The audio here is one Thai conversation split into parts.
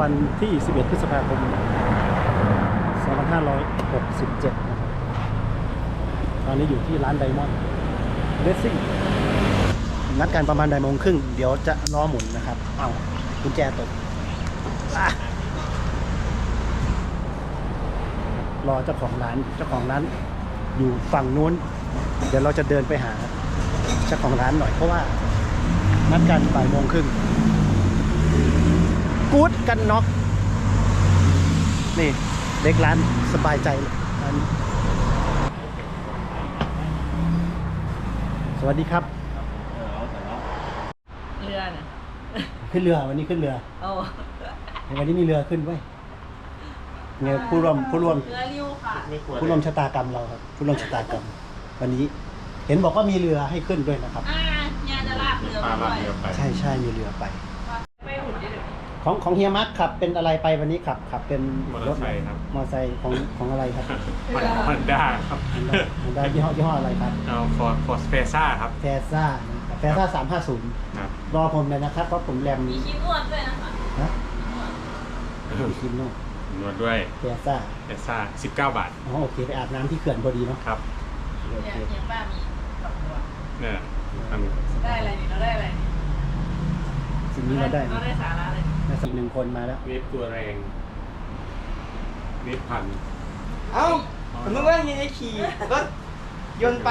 วันที่ 11 พฤษภาคม 2567 นะครับ ตอนนี้อยู่ที่ร้านไดมอนด์เลสซิ่งนัดกันประมาณบ่ายโมงครึ่ง เดี๋ยวจะล้อหมุนนะครับ เอากุญแจตกรอเจ้าของร้าน เจ้าของร้านอยู่ฝั่งนู้น เดี๋ยวเราจะเดินไปหาเจ้าของร้านหน่อยเพราะว่านัดกันบ่ายโมงครึ่ง กู๊ดกันน็อกนี่เด็กร้านสบายใจเลยร้านนี้สวัสดีครับ เรือน่ะขึ้นเรือวันนี้ขึ้นเรือโอ้วันนี้มีเรือขึ้นไว้ยไงผู้ร่วมผู้ร่วมเรือริ้วค่ะ ผู้ร่วมชะตากรรมเราครับ ผู้ร่วมชะตากรรม วันนี้เห็นบอกว่ามีเรือให้ขึ้นด้วยนะครับ อ่ายาจะลากเรือพาไปลากด้วยเรือไปใช่ใช่มีเรือไปไปหุ่นได้เลย ของของเฮียมักขับเป็นอะไรไปวันนี้ขับขับเป็นมอเตอร์ไซค์ครับมอเตอร์ไซค์ของของอะไรครับมันด้าครับมันได้ยี่ห้อยี่ห้ออะไรครับเอาฟอร์ฟอร์สเฟซ่าครับ แฟซ่าแฟซ่าสามห้าศูนย์ครับ รอผมเลยนะครับเพราะผมแรมมีขี้นวดด้วยนะคะนะคิมโน่นวดด้วยแฟซ่าเฟซ่า19 บาทอ๋อโอเคไปอาบน้ำที่เขื่อนพอดีเนาะครับโอเนี่ยเคเนี่ยป้ามีกับนวดเนี่ยอันได้อะไรนี่เราได้อะไรนี่ สิ่งนี้เราได้เราได้สาระเลยนะสิ่งหนึ่งคนมาแล้วเวฟตัวแรง เวฟพันเอ้าผมนึกว่ายังไงขี่รถยนต์ไป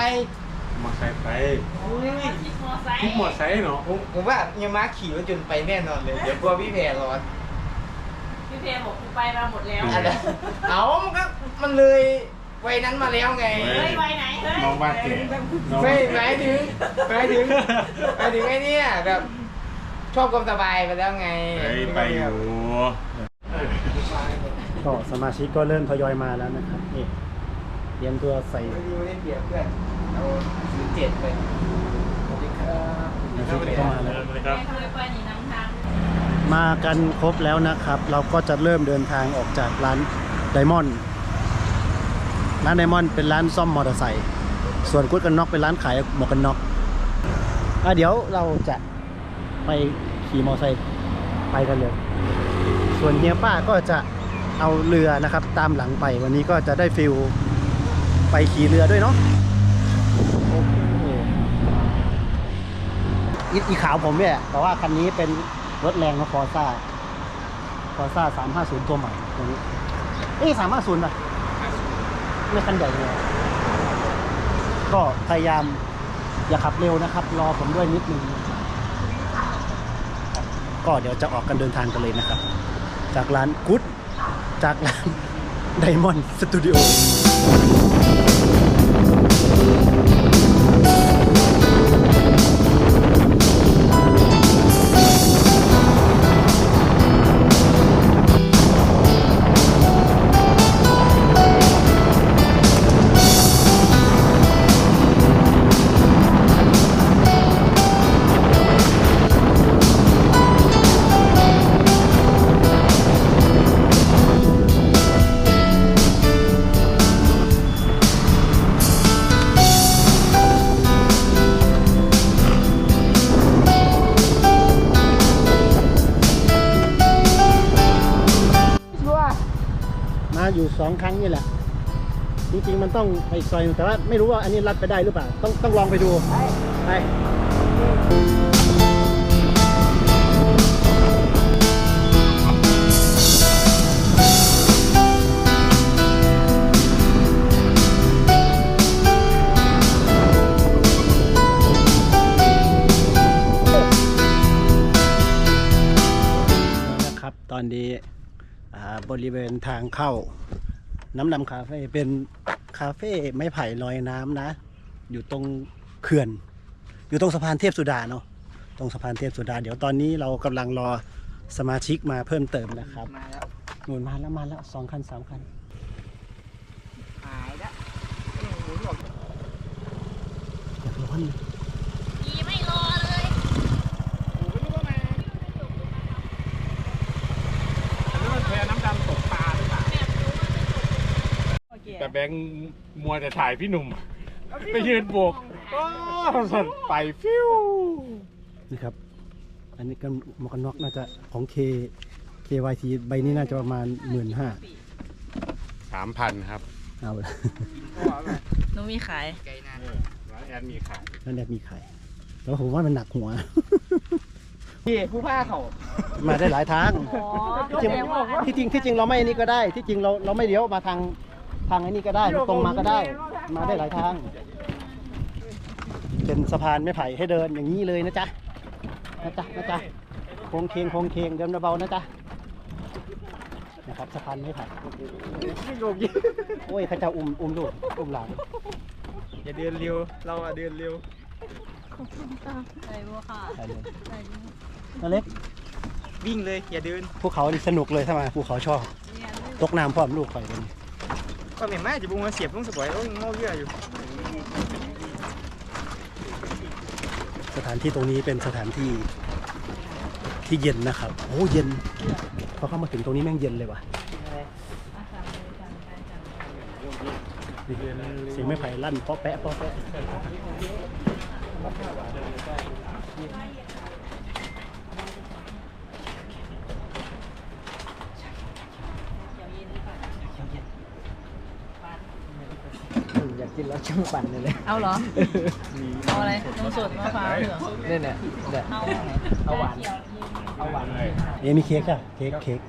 มอไซค์ไปที่มอไซค์ทุกมอไซค์เนาะผมผมว่ายังมาขี่รถยนต์ไปแน่นอนเลย เดี๋ยวกลัวพี่แพรร้อนพี่เพบอกกูไปมาหมดแล้วอะไรเอ้ามันก็มันเลยวัยนั้นมาแล้วไงเฮ้ยไปไหนเฮ้ยน้องบ้านเก๋น้องไม่หมายถึงหมายถึงหมายถึงไอ้เนี่ยแบบ ชอบความสบายไปแล้วไงเฮ้ยไปอยู่ก็สมาชิกก็เริ่มทยอยมาแล้วนะครับนี่เตรียมตัวใส่ไม่ได้ไม่ได้เปรียบเพื่อนเอาศูนย์เจ็ดไปสวัสดีครับสมาชิกเข้ามาแล้วครับเคยไปนี่น้ำทางมากันครบแล้วนะครับ เราก็จะเริ่มเดินทางออกจากร้านไดมอนด์ร้านไดมอนด์เป็นร้านซ่อมมอเตอร์ไซค์ส่วนกุ๊ดกันน็อกเป็นร้านขายหมวกกันน็อกอะเดี๋ยวเราจะ ไปขี่มอเตอร์ไซค์ไปกันเลย ส่วนเฮียป้าก็จะเอาเรือนะครับ ตามหลังไปวันนี้ก็จะได้ฟิลไปขี่เรือด้วยเนาะอีขาวผมเนี่ยแต่ว่าคันนี้เป็นรถแรงนะฟอร์ซ่าฟอร์ซ่าสามห้าศูนย์ตัวใหม่ตัวนี้เอ้สามห้าศูนย์ป่ะไม่คันใหญ่เลยก็พยายามอย่าขับเร็วนะครับ รอผมด้วยนิดนึง ก็เดี๋ยวจะออกกันเดินทางกันเลยนะครับ จากร้านกุ๊ดจากร้านไดมอนด์สตูดิโอ ต้องไปอีกซอยหนึ่งแต่ว่าไม่รู้ว่าอันนี้รัดไปได้หรือเปล่า ต้องต้องลองไปดู ไปนะครับตอนนี้อ่าบริเวณทางเข้าน้ำดำคาเฟ่เป็น คาเฟ่ไม้ไผ่ลอยน้ำนะ อยู่ตรงเขื่อน อยู่ตรงสะพานเทพสุดาเนาะตรงสะพานเทพสุดา เดี๋ยวตอนนี้เรากำลังรอสมาชิกมาเพิ่มเติมนะครับมาแล้วหนุนมาแล้วมาแล้วสองคันสามคันหายแล้วหมุนออกอยากร้อนเลย ขี่ไม่รอเลย แพน้ำดำตกปลาหรือเปล่า โอเค แต่แบงค์มัวแต่ถ่ายพี่หนุ่ม ไปยืนโบกโอ้สนไปฟิวนี่ครับ อันนี้ก็หมวกกันน็อกน่าจะของ K KYT ใบนี้น่าจะประมาณหมื่นห้าสามพันครับเอาละ หนูมีขายไกลนานร้านแอนมีขายนั่นแหละมีไข่แล้วผมว่ามันหนักหัว พี่ผู้ผ้าเขามาได้หลายทางอ๋อที่จริงที่จริงที่จริงเราไม่อันนี้ก็ได้ ที่จริงเราเราไม่เลี้ยวมาทาง ทางไอ้นี้ก็ได้ตรงมาก็ได้ มาได้หลายทาง เป็นสะพานไม้ไผ่ให้เดินอย่างนี้เลยนะจ๊ะนะจ๊ะนะจ๊ะโค้งเคงโค้งเคงเดินเบาๆนะจ๊ะนะครับสะพานไม้ไผ่โอ้ยเข้าเจ้าอุ้มอุ้มลูกอุ้มหลานอย่าเดินเร็วเราอะเดินเร็วใส่บัวค่ะไปเลยใส่บัวนาเล็กวิ่งเลยอย่าเดินภูเขานี่สนุกเลยถ้ามาภูเขาชอบเนี่ยตกน้ำพร้อมลูกข่อยเลย ก็เหม็นมาจะบุ้งมาเสียบลุงสปอยโอ้ยโง่เยื่ออยู่ สถานที่ตรงนี้เป็นสถานที่ที่เย็นนะครับ โอ้เย็น พอเข้ามาถึงตรงนี้แม่งเย็นเลยว่ะเสียงไม้ไผ่ลั่นเปาะแปะเปาะแปะอยา กกินแล้วช่างปั่นเลยเลยเอาเหรอ เอาอะไรนมสดมะพร้าวเหรอเนี่ยเนี่ยเนี่ยเอาเอาหวานเขียวเอาหวานเอ๊ะมีเค้กอะเค้กเค้ก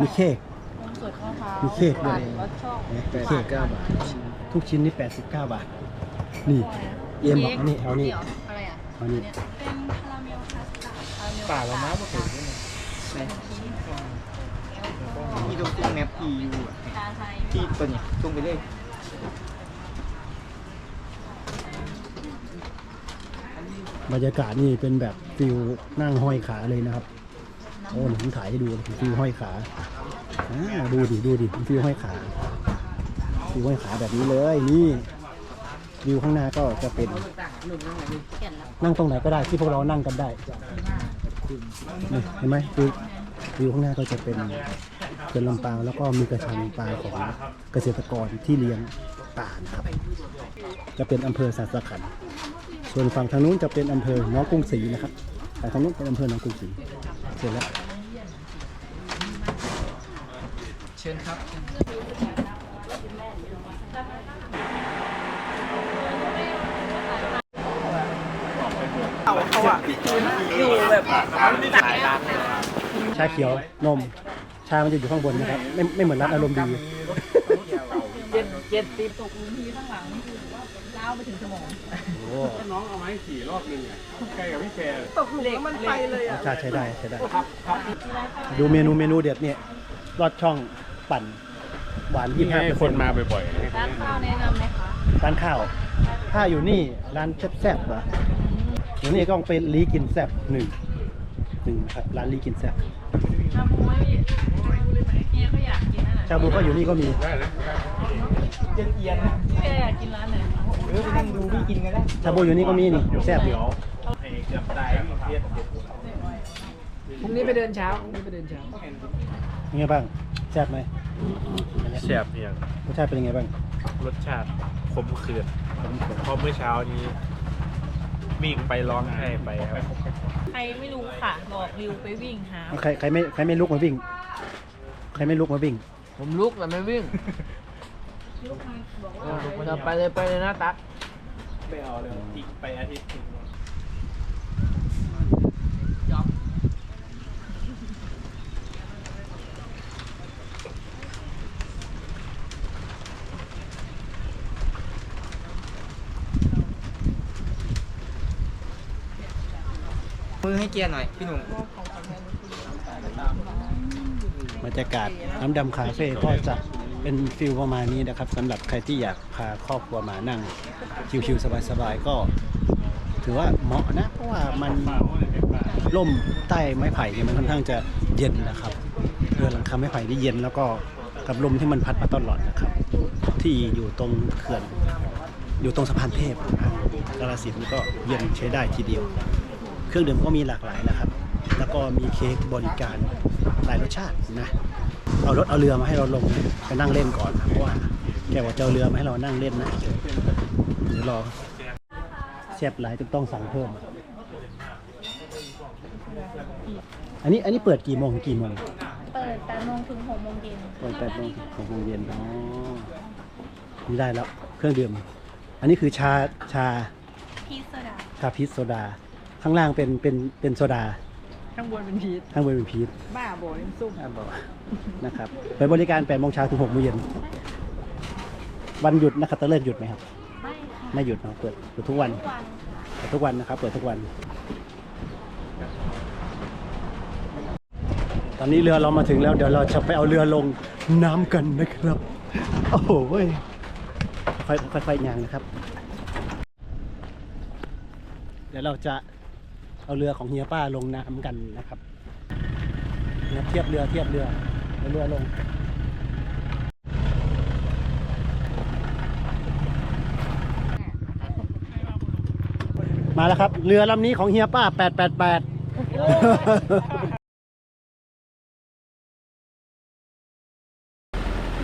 มีเค้กนมสดมะพร้าวมีเค้กด้วยรสช่องเนี่ยมีเค้กเก้าบาท ทุกชิ้นนี่89บาท นี่ เอ็มบอกเอานี่เอานี่หรอะไรอะเอานี่เนี่ยเป็นคาราเมลคัสตาร์ดคาราเมลป่าเรามาบ่ถึงมีตรงตรงแมป EU อะชาไทยที่ตัวนี้ตรงไปเลย บรรยากาศนี่เป็นแบบฟิลนั่งห้อยขาเลยนะครับโอ้ผมถ่ายให้ดูฟิลห้อยขาดูดิดูดิฟิลห้อยขาฟิลห้อยขาแบบนี้เลยนี่วิวข้างหน้าก็จะเป็นนั่งตรงไหนก็ได้ที่พวกเรานั่งกันได้เห็นไหมวิววิวข้างหน้าก็จะเป็นเป็นลำปางแล้วก็มีกระชังปลาของเกษตรกรที่เลี้ยงปลานะครับ จะเป็นอำเภอสัตขันธ์ ส่วนฝั่งทางนู้นจะเป็นอำเภอหน้องกรุงศรีนะครับฝั่งทางนู้นเป็นอำเภอหนองกรุงศรีเสร็จแล้วเชิญครับอยู่แบบชาเขียวนมชามันจะอยู่ข้างบนนะครับ ไม่ไม่เหมือนร้านอารมณ์ดี เจ็ดเจ็ดสิบตกพื้นที่ข้างหลังนี่คือว่าล้าวไปถึงสมองน้องเอาไม้ขี่รอบนึงอะใกล้กับพี่แกตกหลุมมันไปเลยอะชาใช้ได้ใช้ได้ดูเมนูเมนูเด็ดเนี่ยลอดช่องปั่นหวานยี่ที่ห้าให้เปอร์คเซ็นนต์มาบ่อยร้านข้าวแนะนำไหมคะร้านข้าว ถ้าอยู่นี่ร้านแซ่บๆเหรออยู่นี่ก็ต้องเป็นลีกินแซ่บหนึ่งหนึ่งนะครับร้านลีกินแซ่บชาบูไม่มีเฮียเขาอยากกินนั่นแหละชาบูก็อยู่นี่ก็มีๆได้นะเจนเอียนนะพี่อยากกินร้านไหนเออไปนั่งดูพี่กินกันได้ชาบูอยู่นี่ก็มีนี่แซ่บเดี๋ยวไอ้เกือบตายมีเครียดพรุ่งนี้ไปเดินเช้าพรุ่งนี้ไปเดินเช้ายังไงบ้างแซ่บไหมแซ่บเนี่ยรสชาติเป็นยังไงบ้าง รสชาติขมขื่นเพราะเมื่อเช้านี้วิ่งไปร้องไห้ไปครับใครไม่รู้ค่ะหลอกริวไปวิ่งหาใครใครไม่ใครไม่ลุกมาวิ่ง ใครไม่ลุกมาวิ่ง ผมลุกแต่ไม่วิ่ง เราไปเลยไปเลยนะตั๊กไม่เอาเลยอีกไปอาทิตย์หนึ่งมือให้เกียร์หน่อย พี่หนุ่มบรรยากาศน้ำดำคาเฟ่ก็จะ เป็นฟิลประมาณนี้นะครับสำหรับใครที่อยากพาครอบครัวมานั่งชิวๆสบายๆก็ ถือว่าเหมาะนะ เพราะว่ามันร่มใต้ไม้ไผ่เนี่ยมันค่อนข้างจะเย็นนะครับเรือหลังคาไม้ไผ่ที่เย็นแล้วก็กับลมที่มันพัดมาตลอดนะครับ ที่อยู่ตรงเขื่อน อยู่ตรงสะพานเทพนะครับกาลสินธุ์ก็เย็นใช้ได้ทีเดียว เครื่องดื่มก็มีหลากหลายนะครับ แล้วก็มีเค้กบริการหลายรสชาตินะ เอารถเอาเรือมาให้เราลงไปนั่งเล่นก่อนนะเพราะว่าแกบอกจะเอาเรือมาให้เรานั่งเล่นนะเดี๋ยวรอแซ่บหลายจนต้องสั่งเพิ่มออันนี้อันนี้เปิดกี่โมงถึงกี่โมงเปิด8โมงถึง6โมงเย็นเปิดแปดโมงถึงหกโมงเย็นอ๋อนี่ได้แล้วเครื่องดื่ม อันนี้คือชาชาพีซโซดาชาพีชโซดา ข้างล่างเป็นเป็นเป็นโซดา ข้างบนเป็นพีชข้างบนเป็นพีชบ้าบอเป็นซุปอ่าบอกนะครับไปบริการ8โมงเช้าถึง6โมงเย็นวันหยุดนะครับตะเลิกหยุดไหมครับ ไม่ค่ะไม่หยุดเนาะเปิดเปิดทุกวันทุกวันเปิดทุกวันนะครับ เปิดทุกวัน ตอนนี้เรือเรามาถึงแล้วเดี๋ยวเราจะไปเอาเรือลงน้ำกันนะครับ โอ้โหเว้ยค่อยๆค่อยๆยางนะครับ เดี๋ยวเราจะ เอาเรือของเฮียป้าลงน้ำกันนะครับเนี่ยเทียบเรือเทียบเรือเอาเรือลงมาแล้วครับ เรือลำนี้ของเฮียป้า 888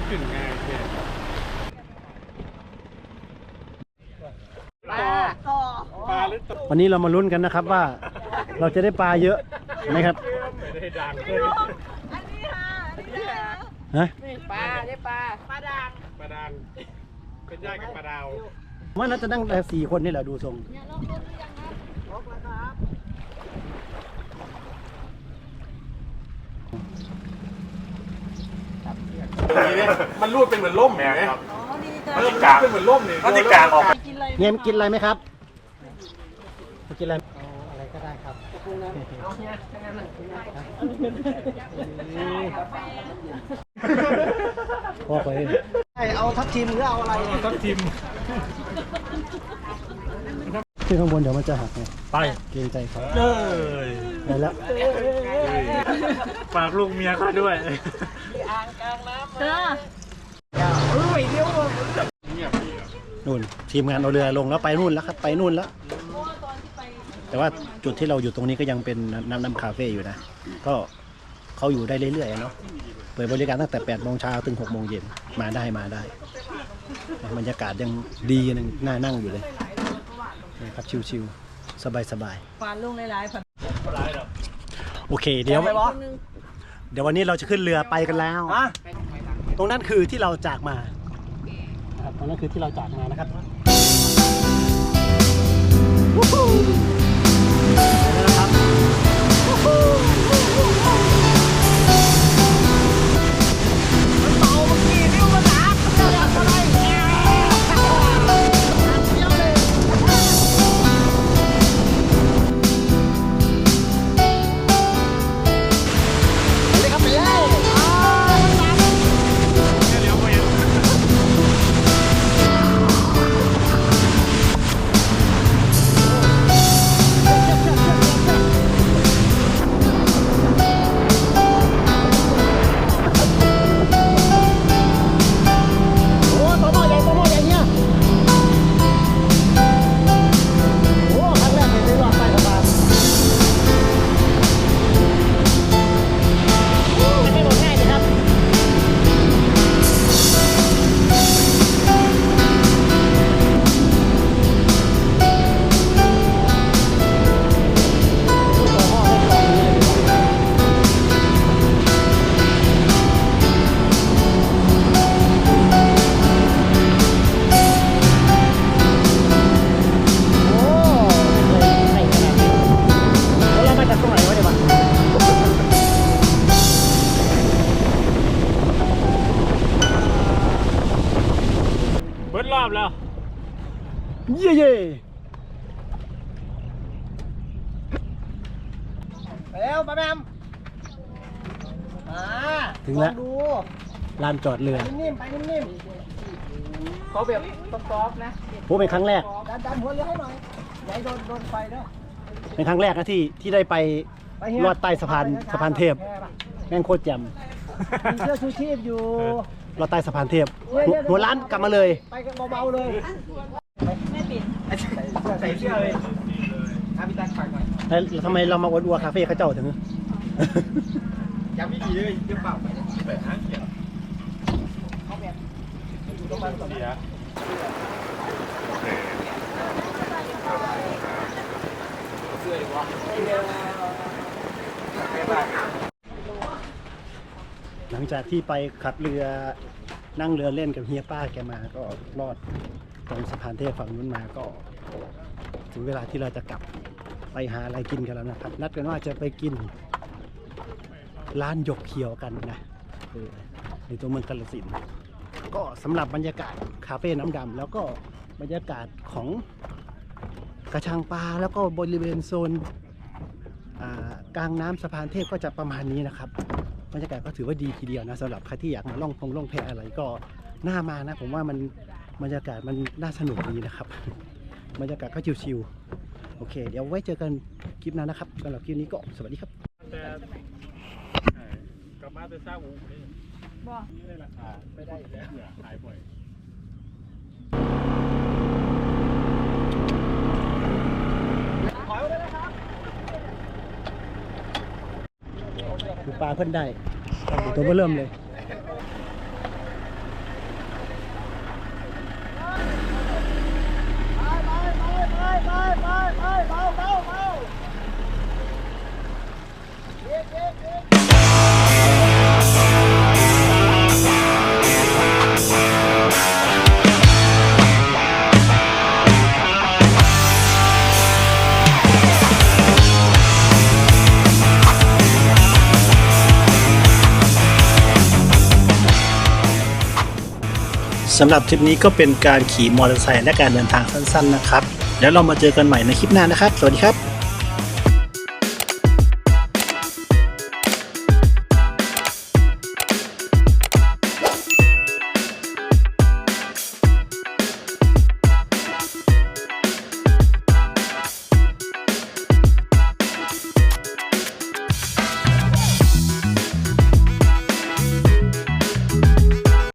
ขึ้นง่ายแค่ปลาต่อปลาหรือตกวันนี้เรามาลุ้นกันนะครับว่า เราจะได้ปลาเยอะไหมครับไม่ได้ดังเลยฮะปลาได้ปลาปลาดังปลาดังเป็นญาติกับปลาดาวว่าน่าจะนั่งแต่สี่คนนี่แหละดูทรงมันรูดเป็นเหมือนล่มเห็นไหมมันรูดเป็นเหมือนล่มเนี่ยเขาติดกลางออกเนียมกินอะไรไหมครับกินอะไรอะไร ก็ได้ครับพอไปเอาทับทิมหรือเอาอะไรทับทิมขึ้นข้างบนเดี๋ยวมันจะหักไงไปเกรงใจเขาเลยไปแล้วฝากลูกเมียเขาด้วยเออนู่นทีมงานเอาเรือลงแล้วไปนู่นแล้วครับไปนู่นแล้ว แต่ว่าจุดที่เราอยู่ตรงนี้ก็ยังเป็นน้ำน้ำคาเฟ่อยู่นะ ก็เขาอยู่ได้เรื่อยๆเนาะเปิดบริการตั้งแต่8โมงเช้าถึง6โมงเย็นมาได้มาได้บรรยากาศยังดีนึงน่านั่งอยู่เลยนะครับชิวๆสบายฟานลงหลายๆผัดๆโอเค เดี๋ยว เดี๋ยววันนี้เราจะขึ้นเรือไปกันแล้ว ตรงนั้นคือที่เราจากมานะครับตรงนั้นคือที่เราจากมานะครับวู้ฮู้ไปแล้ว นะครับานจอดเรือนิ่มๆไปนิ่มๆเขาแบบซอฟๆนะผมเป็นครั้งแรกดันดันหัวเรือให้หน่อยอย่าให้โดนโดนไฟเด้อเป็นครั้งแรกนะที่ที่ได้ไปไปเฮียลอดใต้สะพานสะพานเทพแม่งโคตรแจ่มมีเสื้อชูชีพอยู่ลอดใต้สะพานเทพหัวหัวร้านกลับมาเลยไปกันเบาๆเลยไม่ปิดใส่เสื้อเลยอาพี่ตักฝากหน่อยแล้วทำไมเรามาอวดอัวคาเฟ่เขาเจ้าถึงย้ำดีๆเลยเดี๋ยวเปล่าไปแบบ หลังจากที่ไปขับเรือนั่งเรือเล่นกับเฮียป้าแกมาก็รอดตรงสะพานเทพฝั่งนู้นมาก็ ถึงเวลาที่เราจะกลับไปหาอะไรกินกันแล้วนะครับ นัดกันว่าจะไปกินร้านหยกเขียวกันนะในตัวเมืองกาลสิน ก็สำหรับบรรยากาศคาเฟ่น้ำดำแล้วก็บรรยากาศของกระชังปลาแล้วก็บริเวณโซนกลางน้ำสะพานเทพก็จะประมาณนี้นะครับบรรยากาศก็ถือว่าดีทีเดียวนะสำหรับใครที่อยากมาล่องพงล่องแพอะไรก็น่ามานะ ผมว่ามันบรรยากาศมันน่าสนุกดีนะครับบรรยากาศก็ชิวๆโอเค เดี๋ยวไว้เจอกันคลิปหน้านะครับสำหรับคลิปนี้ก็สวัสดีครับแต่กลั บมาแต่ซาอูนี่บ่นี่ได้ราคาไม่ได้แล้วขายบ่อยดูปลาเพิ่นได้ตัวเบิ่มเริ่มเลย สำหรับทริปนี้ก็เป็นการขี่มอเตอร์ไซค์และการเดินทางสั้นๆนะครับ แล้วเรามาเจอกันใหม่ในคลิปหน้านะครับ สวัสดีครับ